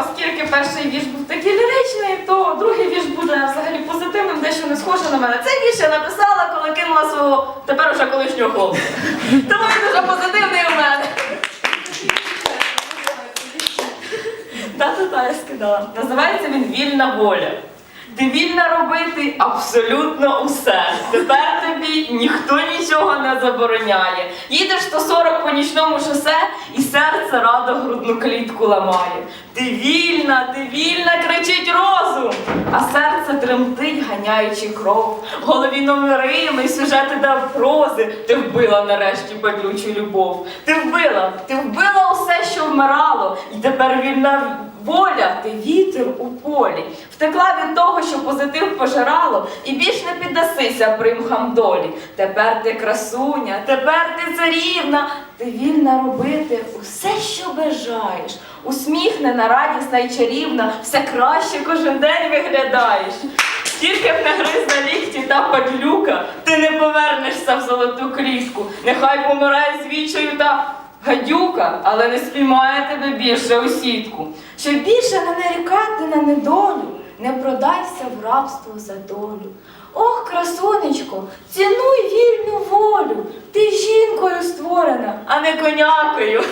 оскільки перший вірш був такий ліричний, то другий вірш буде взагалі позитивним, дещо не схоже на мене. Цей вірш я написала, коли кинула свого тепер уже колишнього хлопця. Тому він дуже позитивний у мене. Та-та-та, я скидала. Називається він Вільна воля. Ти вільна робити абсолютно усе. Тепер ніхто нічого не забороняє. Їдеш 140 по нічному шосе, і серце радо грудну клітку ламає. Ти вільна, ти вільна, кричить розум. А серце тремтить, ганяючи кров. Голові номерими, сюжети та прози. Ти вбила нарешті падлючу любов. Ти вбила, ти вбила вмирало, і тепер вільна воля, ти вітер у полі. Втекла від того, що позитив пожирало, і більш не піддасися примхам долі. Тепер ти красуня, тепер ти царівна, ти вільна робити усе, що бажаєш. Усміхнена, радісна і чарівна, все краще кожен день виглядаєш. Тільки б не гриз на лікті та падлюка, ти не повернешся в золоту клітку. Нехай помирає з вічою та гадюка, але не спіймає тебе більше у сітку. Щоб більше не нарікати на недолю, не продайся в рабство за долю. Ох, красунечко, цінуй вільну волю. Ти жінкою створена, а не конякою.